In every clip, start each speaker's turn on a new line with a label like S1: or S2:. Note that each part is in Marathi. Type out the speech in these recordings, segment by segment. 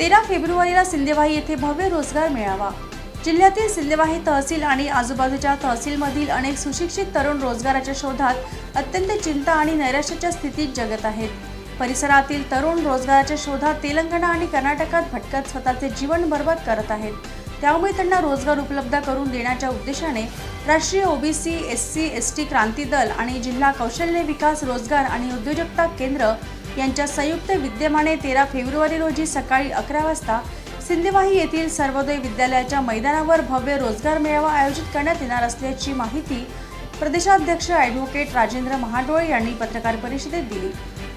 S1: तेरा फेब्रुवारीला सिंदेवाही येथे भव्य रोजगार मेळावा. जिल्ह्यातील सिंदेवाही तहसील आणि आजूबाजूच्या तहसीलमधील अनेक सुशिक्षित तरुण रोजगाराच्या शोधात अत्यंत चिंता आणि नैराश्याच्या स्थितीत जगत आहेत. परिसरातील तरुण रोजगाराच्या शोधात तेलंगणा आणि कर्नाटकात भटकत स्वतःचे जीवन बर्बाद करत आहेत. त्यामुळे त्यांना रोजगार उपलब्ध करून देण्याच्या उद्देशाने Rashtriya OBC S C S T Kranti Dal आणि जिल्हा कौशल्य विकास रोजगार आणि उद्योजकता केंद्र यांच्या संयुक्त विद्यमाने तेरा फेब्रुवारी रोजी सकाळी अकरा वाजता सिंदेवाही येथील सर्वोदय विद्यालयाच्या मैदानावर भव्य रोजगार मेळावा आयोजित करण्यात येणार असल्याची माहिती प्रदेशाध्यक्ष ॲडव्होकेट राजेंद्र महाडोळे यांनी पत्रकार परिषदेत दिली.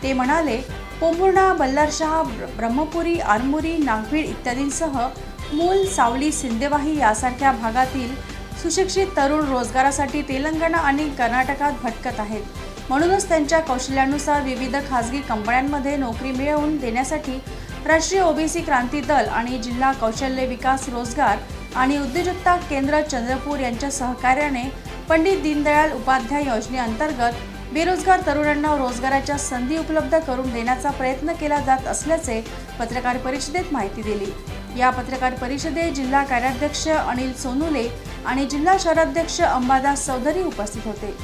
S1: ते म्हणाले पोंभुर्णा बल्लारशहा ब्र- ब्रह्मपुरी आरमुरी नागभीड इत्यादींसह मूल सावली सिंदेवाही यासारख्या भागातील सुशिक्षित तरुण रोजगारासाठी तेलंगणा आणि कर्नाटकात भटकत आहेत. म्हणूनच त्यांच्या कौशल्यानुसार विविध खाजगी कंपन्यांमध्ये नोकरी मिळवून देण्यासाठी राष्ट्रीय ओबीसी क्रांती दल आणि जिल्हा कौशल्य विकास रोजगार आणि उद्योजकता केंद्र चंद्रपूर यांच्या सहकार्याने पंडित दीनदयाळ उपाध्याय योजनेअंतर्गत बेरोजगार तरुणांना रोजगाराच्या संधी उपलब्ध करून देण्याचा प्रयत्न केला जात असल्याचे पत्रकार परिषदेत माहिती दिली. या पत्रकार परिषदेत जिल्हा कार्याध्यक्ष अनिल सोनुले आणि जिल्हा शहराध्यक्ष अंबादास चौधरी उपस्थित होते.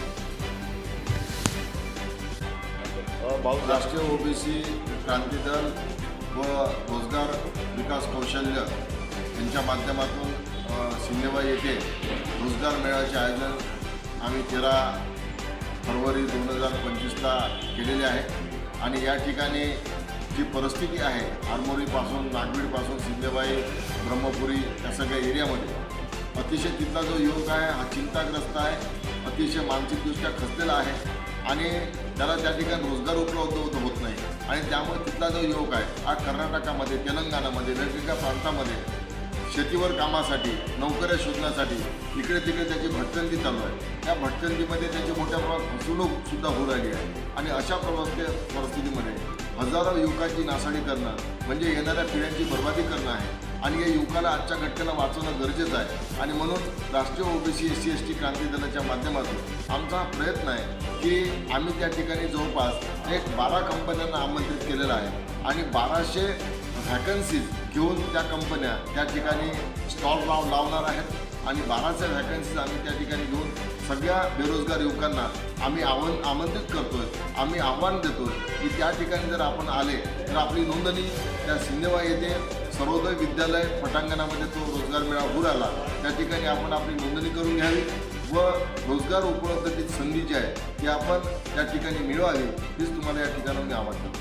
S2: राष्ट्रीय ओबीसी क्रांती दल व रोजगार विकास कौशल्य यांच्या माध्यमातून सिनेमा येथे रोजगार मेळाव्याचे आयोजन आम्ही तेरा फरवरी दोन हजार पंचवीसला केलेले आहे. आणि या ठिकाणी जी परिस्थिती आहे आरमोरीपासून नागवीडपासून सिंदेबाई ब्रह्मपुरी या सगळ्या एरियामध्ये अतिशय तिथला जो युवक आहे हा चिंताग्रस्त आहे. अतिशय मानसिकदृष्ट्या खचलेला आहे. आणि त्याला त्या ठिकाणी रोजगार उपलब्ध होत होत नाही. आणि त्यामुळे तिथला जो युवक आहे हा कर्नाटकामध्ये तेलंगणामध्ये वेगवेगळ्या प्रांतामध्ये शेतीवर कामासाठी नोकऱ्या शोधण्यासाठी इकडे तिकडे त्याची भटकंती चालू आहे. त्या भटकंतीमध्ये त्याची मोठ्या प्रमाणात फसवणूक सुद्धा होऊ राहिली आहे. आणि अशा प्रवस्थे परिस्थितीमध्ये हजारो युवकांची नासाडी करणं म्हणजे येणाऱ्या पिढ्यांची बर्बादी करणं आहे. आणि या युवकाला आजच्या घटनेला वाचवणं गरजेचं आहे. आणि म्हणून Rashtriya OBC S C S T Kranti दलाच्या माध्यमातून आमचा हा प्रयत्न आहे की आम्ही त्या ठिकाणी जवळपास एक बारा कंपन्यांना आमंत्रित केलेलं आहे. आणि बाराशे व्हॅकन्सीज घेऊन त्या कंपन्या त्या ठिकाणी स्टॉल लाव लावणार आहेत. आणि बाराशे व्हॅकन्सीज आम्ही त्या ठिकाणी घेऊन सगळ्या बेरोजगार युवकांना आम्ही आवन आमंत्रित करतोय आम्ही आव्हान देतोय की त्या ठिकाणी जर आपण आले तर आपली नोंदणी त्या सिनेमा येथे सर्वोदय विद्यालय पटांगणामध्ये तो रोजगार मेळा होऊ राहिला. त्या ठिकाणी आपण आपली नोंदणी करून घ्यावी व रोजगार उपलब्धतेची संधी जी आहे ती आपण त्या ठिकाणी मिळवावी हीच तुम्हाला या ठिकाणी आवडतं